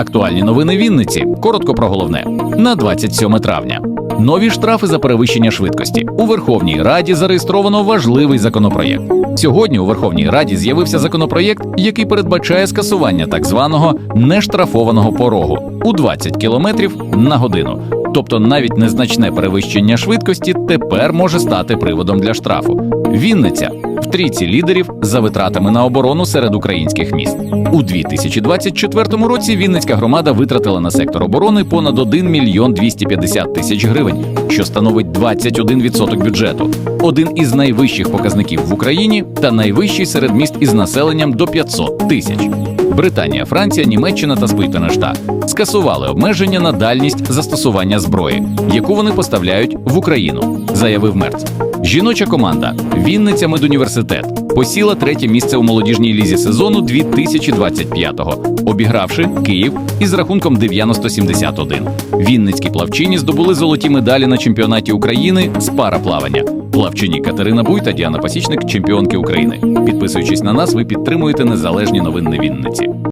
Актуальні новини Вінниці. Коротко про головне на 27 травня. Нові штрафи за перевищення швидкості у Верховній Раді зареєстровано важливий законопроєкт. Сьогодні у Верховній Раді з'явився законопроєкт, який передбачає скасування так званого нештрафованого порогу у 20 км на годину. Тобто навіть незначне перевищення швидкості тепер може стати приводом для штрафу. Вінниця трійці лідерів за витратами на оборону серед українських міст. У 2024 році Вінницька громада витратила на сектор оборони понад 1 мільйон 250 тисяч гривень, що становить 21% бюджету. Один із найвищих показників в Україні та найвищий серед міст із населенням до 500 тисяч. Британія, Франція, Німеччина та Сполучені Штати скасували обмеження на дальність застосування зброї, яку вони поставляють в Україну, заявив Мерц. Жіноча команда Вінниця Медуніверситет посіла третє місце у молодіжній лізі сезону 2025-го, обігравши Київ із рахунком 90-71. Вінницькі плавчині здобули золоті медалі на чемпіонаті України з параплавання. Плавчині Катерина Буй та Діана Пасічник чемпіонки України. Підписуючись на нас, ви підтримуєте незалежні новини Вінниці.